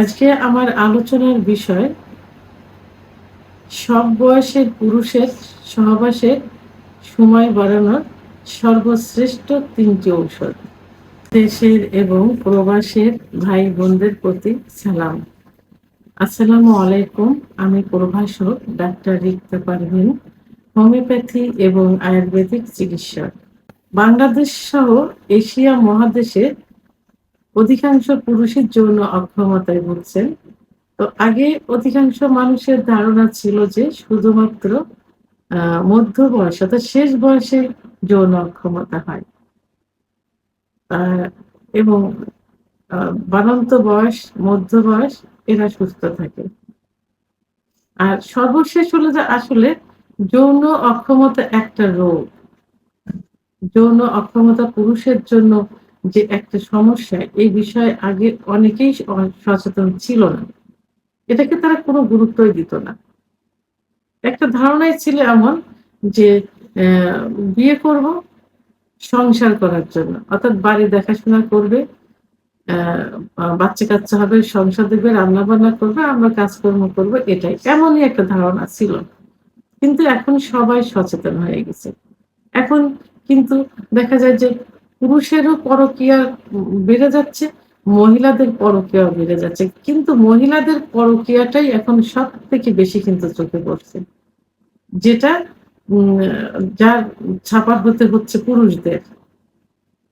আজকে আমার আলোচনার বিষয়, সব বয়সের পুরুষের সহবাসের সময় বাড়ানোর সর্বশ্রেষ্ঠ তিনটি ঔষধ। দেশের এবং প্রবাসের ভাই বোনদের প্রতি সালাম। আসসালামু আলাইকুম, আমি প্রভাষক ডাক্তার রিক্তা পারভিন, হোমিওপ্যাথি এবং আয়ুর্বেদিক চিকিৎসক। বাংলাদেশ সহ এশিয়া মহাদেশের অধিকাংশ পুরুষের যৌন অক্ষমতায় ভুগছেন তো আগে অধিকাংশ মানুষের ধারণা ছিল যে শুধুমাত্র মধ্য বয়স অর্থাৎ শেষ বয়সে যৌন অক্ষমতা হয়। এবং আহ, বাড়ন্ত বয়স মধ্য বয়স এরা সুস্থ থাকে। আর সর্বশেষ হলো যে আসলে যৌন অক্ষমতা একটা রোগ। যৌন অক্ষমতা পুরুষের জন্য যে একটা সমস্যা, এই বিষয়ে আগে অনেকেই সচেতন ছিল না। এটাকে তারা কোনো গুরুত্বই দিত না। একটা ধারণাই ছিল এমন যে বিয়ে করব সংসার করার জন্য। অর্থাৎ বাড়ি দেখাশোনা করবে বাচ্চা কাচ্চা হবে, সংসার দেবে রান্না বান্না করবে, আমরা কাজকর্ম করব, এটাই। এমনই একটা ধারণা ছিল। কিন্তু এখন সবাই সচেতন হয়ে গেছে। এখন কিন্তু দেখা যায় যে পুরুষেরও পরকীয়া বেড়ে যাচ্ছে, মহিলাদের পরকীয়াও বেড়ে যাচ্ছে। কিন্তু মহিলাদের পরকীয়াটাই এখন সব থেকে বেশি কিন্তু চোখে পড়ছে। যেটা যার ছাপা হতে হচ্ছে পুরুষদের।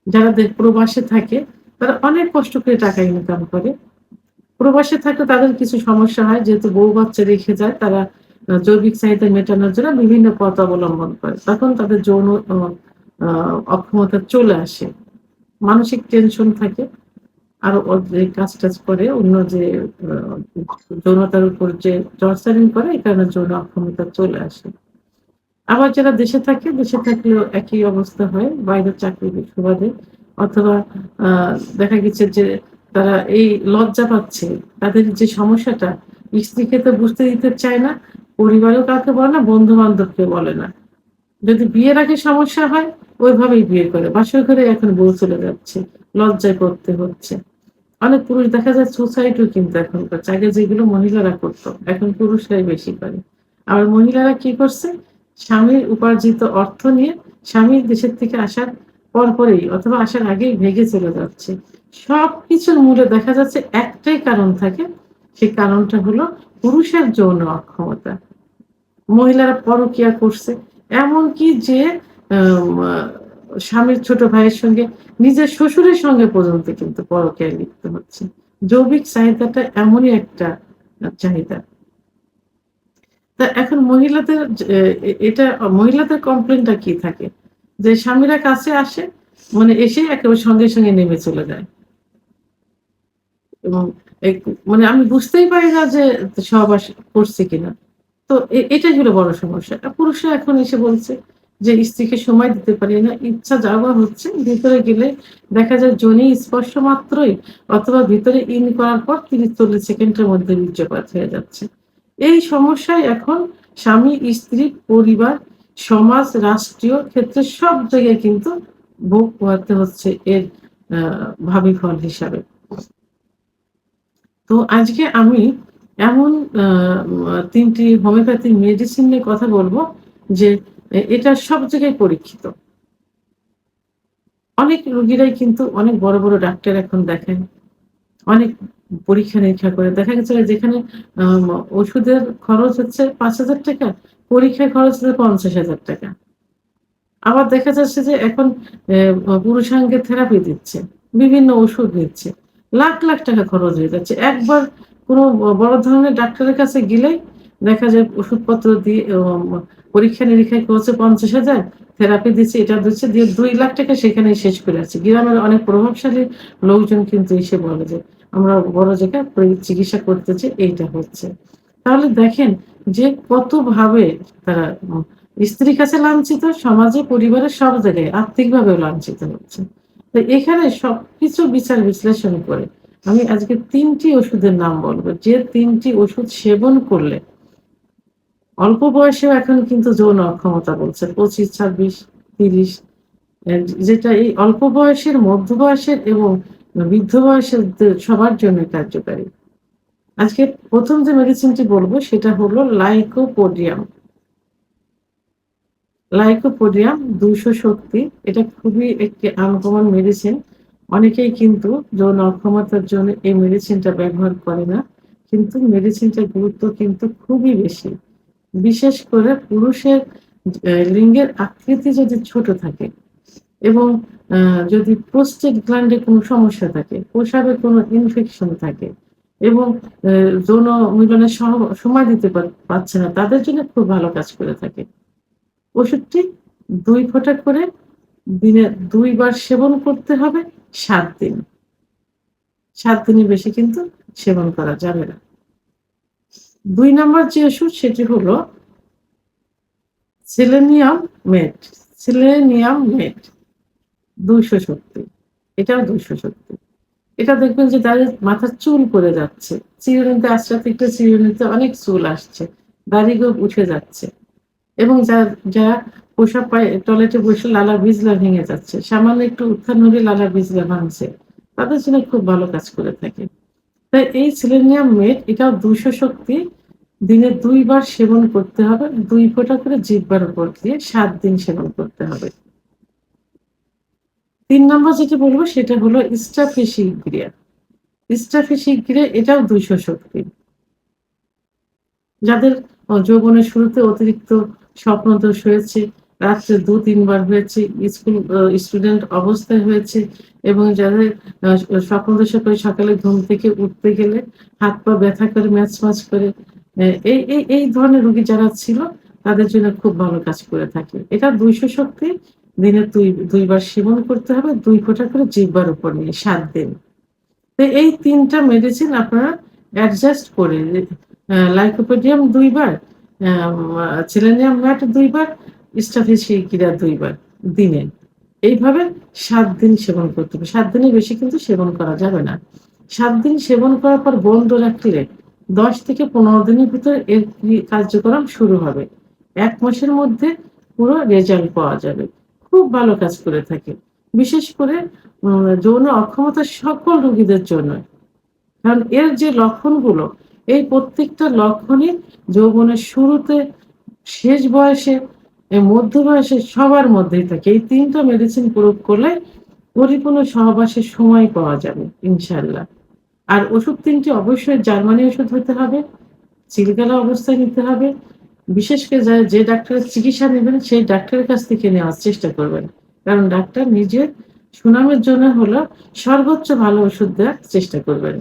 যারা প্রবাসে থাকে, তারা অনেক কষ্ট করে টাকা ইনকাম করে। প্রবাসে থাকলে তাদের কিছু সমস্যা হয়, যেহেতু বউ বাচ্চা রেখে যায়, তারা জৈবিক চাহিদা মেটানোর জন্য বিভিন্ন পথ অবলম্বন করে। তখন তাদের যৌন অক্ষমতা চলে আসে। মানসিক টেনশন থাকে আর যে কাজ টাজ করে, অন্য যে যৌনতার উপর যে টর্চারিং করে, এই কারণে যৌন অক্ষমতা চলে আসে। আবার যারা দেশে থাকে, দেশে থাকলেও একই অবস্থা হয়। বাইরে চাকরির সুবাদে অথবা দেখা গেছে যে তারা এই লজ্জা পাচ্ছে, তাদের যে সমস্যাটা, স্ত্রীকে তো বুঝতে দিতে চায় না, পরিবারেও কাউকে বলে না বন্ধু বান্ধবকে বলে না। যদি বিয়ের আগে সমস্যা হয় ওইভাবেই বিয়ে করে। বাসর ঘরে এখন বউ চলে যাচ্ছে লজ্জায় করতে হচ্ছে। অনেক পুরুষ দেখা যায় সুসাইডও কিন্তু এখন করছে আগে যেগুলো মহিলারা করতো এখন পুরুষরাই বেশি করে। আবার মহিলারা কি করছে? স্বামীর উপার্জিত অর্থ নিয়ে স্বামীর দেশের থেকে আসার পরপরেই অথবা আসার আগেই ভেগে চলে যাচ্ছে। সব কিছুর মূলে দেখা যাচ্ছে একটাই কারণ থাকে সেই কারণটা হলো পুরুষের যৌন অক্ষমতা। মহিলারা পরকিয়া করছে এমনকি যে আম, আহ, স্বামীর ছোট ভাইয়ের সঙ্গে, নিজের শ্বশুরের সঙ্গে পর্যন্ত কিন্তু পরকিয়ায় লিপ্ত হচ্ছে। জৈবিক চাহিদাটা এমনই একটা চাহিদা। তা এখন মহিলাদের এটা, মহিলাদের কমপ্লেনটা কি থাকে? যে স্বামীরা কাছে আসে মানে এসে একেবারে সঙ্গে সঙ্গে নেমে চলে যায়। এবং মানে আমি বুঝতেই পারি না যে সহবাস করছে কিনা। তো এটাই হলো বড় সমস্যা। পুরুষরা এখন এসে বলছে যে স্ত্রীকে সময় দিতে পারি না, ইচ্ছা যাওয়া হচ্ছে, ভিতরে গেলে দেখা যায় জনি স্পর্শ মাত্রই অথবা ভিতরে ইন করার পর তিরিশ চল্লিশ সেকেন্ডের মধ্যে বীর্যপাত হয়ে যাচ্ছে। এই সমস্যায় এখন স্বামী, স্ত্রী, পরিবার, সমাজ, রাষ্ট্রীয় ক্ষেত্রে সব জায়গায় কিন্তু ভোগ পোহাতে হচ্ছে এর ভাবি ফল হিসাবে। তো আজকে আমি এমন তিনটি হোমিওপ্যাথি মেডিসিন নিয়ে কথা বলব যে এটা সব জায়গায় পরীক্ষিত। অনেক রোগীরাই কিন্তু অনেক বড় বড় ডাক্তার এখন দেখেন, অনেক পরীক্ষা নিরীক্ষা করে। দেখা গেছে যেখানে ওষুধের খরচ হচ্ছে পাঁচ হাজার টাকা, পরীক্ষার খরচ হচ্ছে পঞ্চাশ হাজার টাকা। আবার দেখা যাচ্ছে যে এখন পুরুষাঙ্গের থেরাপি দিচ্ছে, বিভিন্ন ওষুধ দিচ্ছে লাখ লাখ টাকা খরচ হয়ে যাচ্ছে। একবার কোনো বড় ধরনের ডাক্তারের কাছে গেলেই দেখা যায় ওষুধপত্র দিয়ে পরীক্ষা নিরীক্ষা করছে পঞ্চাশ হাজার থেরাপি দিচ্ছে, এটা দিচ্ছে, দিয়ে দুই লাখ টাকা সেখানেই শেষ করে আছে গ্রামের অনেক প্রভাবশালী লোকজন কিন্তু এসে বলে যে, আমরা বড় জায়গায় চিকিৎসা করতেছি এইটা হচ্ছে। তাহলে দেখেন যে কত ভাবে তারা স্ত্রীর কাছে লাঞ্ছিত, সমাজে, পরিবারের সব জায়গায় আর্থিকভাবেও লাঞ্ছিত হচ্ছে। তো এখানে সবকিছু বিচার বিশ্লেষণ করে আমি আজকে তিনটি ওষুধের নাম বলব। যে তিনটি ওষুধ সেবন করলে অল্প বয়সেও এখন কিন্তু যৌন অক্ষমতা বলছে, পঁচিশ, ছাব্বিশ, তিরিশ যেটা এই অল্প বয়সের, মধ্য বয়সের এবং বৃদ্ধ বয়সের সবার জন্য কার্যকারী। আজকে প্রথম যে মেডিসিনটি বলব সেটা হলো লাইকোপোডিয়াম। লাইকোপোডিয়াম দুশো শক্তি, এটা খুবই একটি আনকমন মেডিসিন অনেকেই কিন্তু যৌন অক্ষমতার জন্য এই মেডিসিনটা ব্যবহার করে না, কিন্তু মেডিসিনটার গুরুত্ব কিন্তু খুবই বেশি। বিশেষ করে পুরুষের লিঙ্গের আকৃতি যদি ছোট থাকে এবং যদি প্রোস্টেট গ্ল্যান্ডে কোনো সমস্যা থাকে, প্রসাবে কোনো ইনফেকশন থাকে এবং যৌন মিলনের সময় দিতে পারছে না, তাদের জন্য খুব ভালো কাজ করে থাকে। ওষুধটি দুই ফোঁটা করে দিনে দুইবার সেবন করতে হবে, সাত দিন। সাত দিনের বেশি কিন্তু সেবন করা যাবে না। দুই নম্বর যে ওষুধ সেটি হলো সেলেনিয়াম মেট সেলেনিয়াম মেট দুইশো শক্তি এটাও দুইশো শক্তি এটা দেখবেন যে তাদের মাথার চুল পড়ে যাচ্ছে। চিরুনিতে আস্তে থেকে চিরুনিতে অনেক চুল আসছে। দাড়ি উঠে যাচ্ছে। এবং যা যা পোশাক পায়, টয়লেটে বসে লালা বিজলা ভেঙে যাচ্ছে। সামান্য একটু উত্থান হলে লালা বিজলা ভাঙছে। তাদের জন্য খুব ভালো কাজ করে থাকে। তাই এই সিলেনিয়াম মেট, এটাও দুশো শক্তি, দিনে দুইবার সেবন করতে হবে, দুই ফোঁটা করে জিভবার উপর দিয়ে সাত দিন সেবন করতে হবে। তিন নম্বর যেটা বলব, সেটা হলো স্টাফিসিক ক্রিয়া। স্টাফিসিক ক্রিয়া, এটাও দুইশো শক্তি। যাদের যৌবনের শুরুতে অতিরিক্ত স্বপ্ন দোষ হয়েছে রাত্রে দু, তিনবার হয়েছে, স্কুল স্টুডেন্ট অবস্থায় হয়েছে এবং যাদের স্বপ্ন করে সকালে ঘুম থেকে উঠতে গেলে হাত পা ব্যথা করে, ম্যাচ ম্যাচ করে এই এই এই ধরনের রুগী যারা ছিল, তাদের জন্য খুব ভালো কাজ করে থাকে। এটা দুইশো শক্তি, দিনে দুই, দুইবার সেবন করতে হবে, দুই ফোঁটা করে জিহ্বার উপর নিয়ে, সাত দিন। তো এই তিনটা মেডিসিন আপনারা অ্যাডজাস্ট করে লাইকোপোডিয়াম দুইবার ছেলেনিয়াম ম্যাট দুইবার স্টাফিসিকিরা দুইবার, দিনে। এইভাবে সাত দিন সেবন করতে হবে। সাত দিনের বেশি কিন্তু সেবন করা যাবে না। সাত দিন সেবন করার পর বন্ধ রাখলে দশ থেকে পনেরো দিনের ভিতরে এর কার্যক্রম শুরু হবে। এক মাসের মধ্যে পুরো রেজাল্ট পাওয়া যাবে। খুব ভালো কাজ করে থাকে। বিশেষ করে যৌন অক্ষমতা সকল রোগীদের জন্য। কারণ এর যে লক্ষণগুলো, এই প্রত্যেকটা লক্ষণই যৌবনের শুরুতে শেষ বয়সে এই মধ্য বয়সে সবার মধ্যেই থাকে। এই তিনটা মেডিসিন প্রয়োগ করলে পরিপূর্ণ সহবাসের সময় পাওয়া যাবে ইনশাল্লাহ আর ওষুধ তিনটি অবশ্যই জার্মানি ওষুধ হতে হবে চিলগালা অবস্থায় নিতে হবে। বিশেষ করে যা- যে ডাক্তারের চিকিৎসা নেবেন, সেই ডাক্তারের কাছ থেকে নেওয়ার চেষ্টা করবেন। কারণ ডাক্তার নিজের সুনামের জন্য হলো সর্বোচ্চ ভালো ওষুধ দেওয়ার চেষ্টা করবেন।